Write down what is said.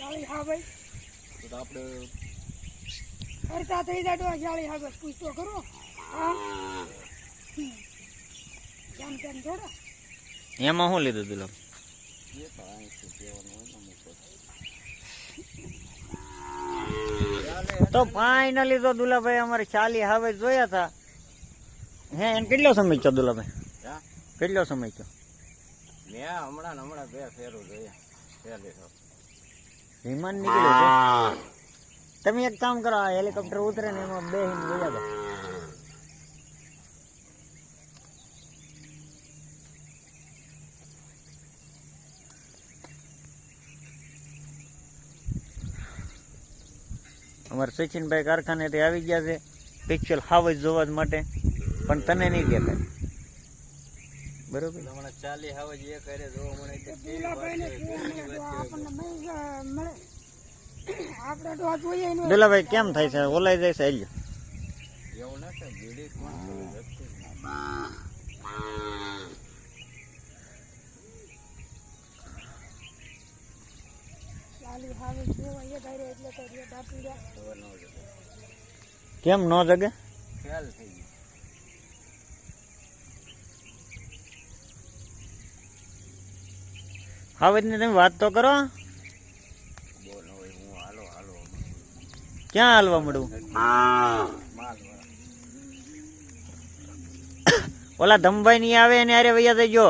જાળી હા ભાઈ. તો આપણે ફરતા થઈ જાય તો ચાલી હા ભાઈ. પૂછ કરો હા. તેમ થોડા. એમાં શું લીધું દુલા તો ફાઈનલી. તો. દુલાભાઈ અમારે ચાલી હવે જોયા હતા. હે એને કેટલો સમય છો દુલાભાઈ? હા? કેટલો સમય થયો? મેં હમણાં ને હમણાં બે ફેરું જોયા. ફેર તો. વિમાન નીકળ્યું છે. તમે એક કામ કરો આ હેલિકોપ્ટર ઉતરે ને એમાં બે હિન ગયા હતા અમારા સચિનભાઈ કારખાનેથી આવી ગયા છે. પિક્ચર હાવ જ જોવા માટે. પણ તને નહીં દેખાય બરોબર હમણાં ચાલી હવે જે કરે જોવા મળે કે કેવી દુલાભાઈને ફોન તો આપણને મળી મળે આપણે તો આ જોઈએ નહીં દુલાભાઈ કેમ થાય છે ઓલાઈ જાય છે હાલ્યો એવું નથી બીડી કોણ કરે? વ્યક્તિ જ ના. ચાલી હાવે જેવા એ ધારે એટલે તો રેટ આપી દે ખબર ન હોય તો. કેમ ન જગે ખ્યાલ થઈ હવે તમે વાત તો કરો. ક્યાં હાલવા મળું ઓલા ધમભાઈ નહીં આવે એને અરે વૈયા જજો